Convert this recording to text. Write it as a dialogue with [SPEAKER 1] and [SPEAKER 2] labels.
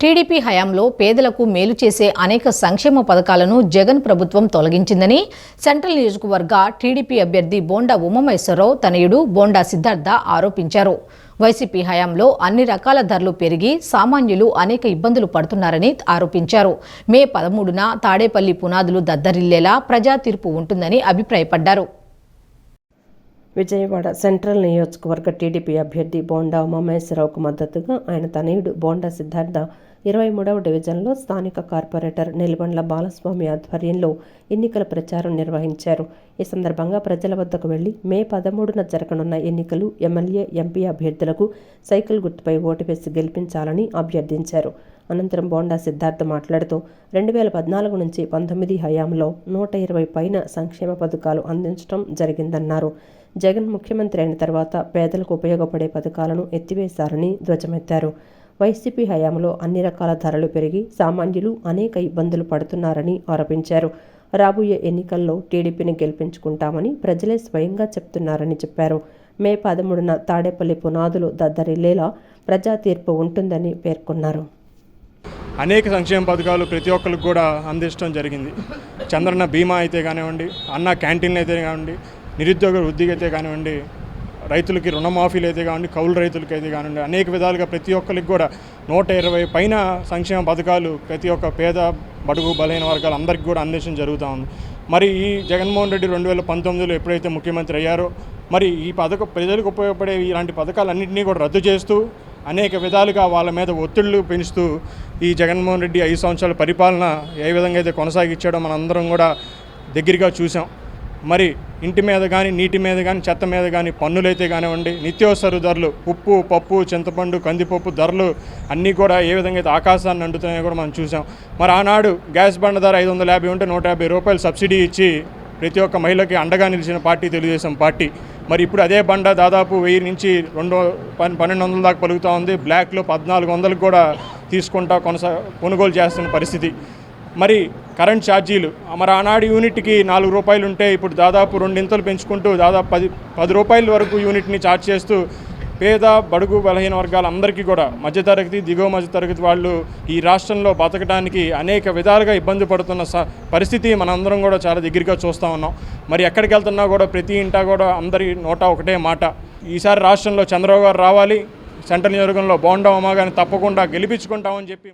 [SPEAKER 1] TDP హయాంలో పేదలకు మేలు చేసే అనేక సంక్షేమ పథకాలను జగన్ ప్రభుత్వం తొలగించిందని సెంట్రల్ నియోజకవర్గ టీడీపీ అభ్యర్థి బోండా ఉమామేశ్వరరావు తనయుడు బోండా సిద్ధార్థ ఆరోపించారు. వైసీపీ హయాంలో అన్ని రకాల ధరలు పెరిగి సామాన్యులు అనేక ఇబ్బందులు పడుతున్నారని ఆరోపించారు. మే పదమూడున తాడేపల్లి పునాదులు దద్దరిల్లేలా ప్రజా తీర్పు ఉంటుందని అభిప్రాయపడ్డారు.
[SPEAKER 2] విజయవాడ సెంట్రల్ నియోజకవర్గ టీడీపీ అభ్యర్థి బోండా ఉమామహేశ్వరరావుకు మద్దతుగా ఆయన తనయుడు బోండా సిద్ధార్థ ఇరవై మూడవ డివిజన్లో స్థానిక కార్పొరేటర్ నిల్బండ్ల బాలస్వామి ఆధ్వర్యంలో ఎన్నికల ప్రచారం నిర్వహించారు. ఈ సందర్భంగా ప్రజల వద్దకు వెళ్ళి మే పదమూడున జరగనున్న ఎన్నికలు ఎమ్మెల్యే ఎంపీ అభ్యర్థులకు సైకిల్ గుర్తుపై ఓటు వేసి గెలిపించాలని అభ్యర్థించారు. అనంతరం బోండా సిద్ధార్థ మాట్లాడుతూ రెండు వేల పద్నాలుగు నుంచి పంతొమ్మిది హయాంలో నూట ఇరవై పైన సంక్షేమ పథకాలు అందించడం జరిగిందన్నారు. జగన్ ముఖ్యమంత్రి అయిన తర్వాత పేదలకు ఉపయోగపడే పథకాలను ఎత్తివేశారని ధ్వజమెత్తారు. వైసీపీ హయాంలో అన్ని రకాల ధరలు పెరిగి సామాన్యులు అనేక ఇబ్బందులు పడుతున్నారని ఆరోపించారు. రాబోయే ఎన్నికల్లో టీడీపీని గెలిపించుకుంటామని ప్రజలే స్వయంగా చెప్తున్నారని చెప్పారు. మే పదమూడున తాడేపల్లి పునాదులు దద్దరిల్లేలా ప్రజా తీర్పు ఉంటుందని పేర్కొన్నారు.
[SPEAKER 3] అనేక సంక్షేమ పథకాలు ప్రతి ఒక్కరికి కూడా అందించడం జరిగింది. చంద్రన్న బీమా అయితే కానివ్వండి అన్న క్యాంటీన్లు అయితే కానివ్వండి నిరుద్యోగ వృద్ధికి అయితే కానివ్వండి రైతులకి రుణమాఫీలు అయితే కానివ్వండి కౌలు రైతులకి అయితే కానివ్వండి అనేక విధాలుగా ప్రతి ఒక్కరికి కూడా నూట ఇరవై పైన సంక్షేమ పథకాలు ప్రతి ఒక్క పేద బడుగు బలైన వర్గాలు అందరికీ కూడా అందించడం జరుగుతూ ఉంది. మరి ఈ జగన్మోహన్ రెడ్డి రెండు వేల పంతొమ్మిదిలో ఎప్పుడైతే ముఖ్యమంత్రి అయ్యారో మరి ఈ పథకం ప్రజలకు ఉపయోగపడే ఇలాంటి పథకాలన్నింటినీ కూడా రద్దు చేస్తూ అనేక విధాలుగా వాళ్ళ మీద ఒత్తిళ్ళు పెంచుతూ ఈ జగన్మోహన్ రెడ్డి ఐదు సంవత్సరాల పరిపాలన ఏ విధంగా అయితే కొనసాగించాడో మనందరం కూడా దగ్గరగా చూసాం మరి ఇంటి మీద కానీ నీటి మీద కానీ చెత్త మీద కానీ పన్నులైతే కానివ్వండి నిత్యావసర ధరలు ఉప్పు పప్పు చింతపండు కందిపప్పు ధరలు అన్నీ కూడా ఏ విధంగా అయితే ఆకాశాన్ని అంటుతున్నాయో కూడా మనం చూసాం మరి ఆనాడు గ్యాస్ బండ ధర ఐదు వందల యాభై ఉంటే నూట యాభై రూపాయలు సబ్సిడీ ఇచ్చి ప్రతి ఒక్క మహిళకి అండగా నిలిచిన పార్టీ తెలుగుదేశం పార్టీ. మరి ఇప్పుడు అదే బండ దాదాపు వెయ్యి నుంచి రెండు పన్నెండు వందల దాకా పలుకుతూ ఉంది. బ్లాక్లో పద్నాలుగు వందలకు కూడా తీసుకుంటా కొనసా కొనుగోలు చేస్తున్న పరిస్థితి. మరి కరెంట్ ఛార్జీలు మరి ఆనాడు యూనిట్కి నాలుగు రూపాయలు ఉంటే ఇప్పుడు దాదాపు రెండింతలు పెంచుకుంటూ దాదాపు పది పది రూపాయల వరకు యూనిట్ని ఛార్జ్ చేస్తూ పేద బడుగు బలహీన వర్గాలందరికీ కూడా మధ్యతరగతి దిగువ మధ్యతరగతి వాళ్ళు ఈ రాష్ట్రంలో బతకడానికి అనేక విధాలుగా ఇబ్బంది పడుతున్న స పరిస్థితి మనందరం కూడా చాలా దగ్గరగా చూస్తూ ఉన్నాం. మరి ఎక్కడికి వెళ్తున్నా కూడా ప్రతి ఇంటా కూడా అందరి నోట ఒకటే మాట. ఈసారి రాష్ట్రంలో చంద్రబాబు గారు రావాలి సెంట్రల్ నియోజకవర్గంలో బోండా ఉమా తప్పకుండా గెలిపించుకుంటామని చెప్పి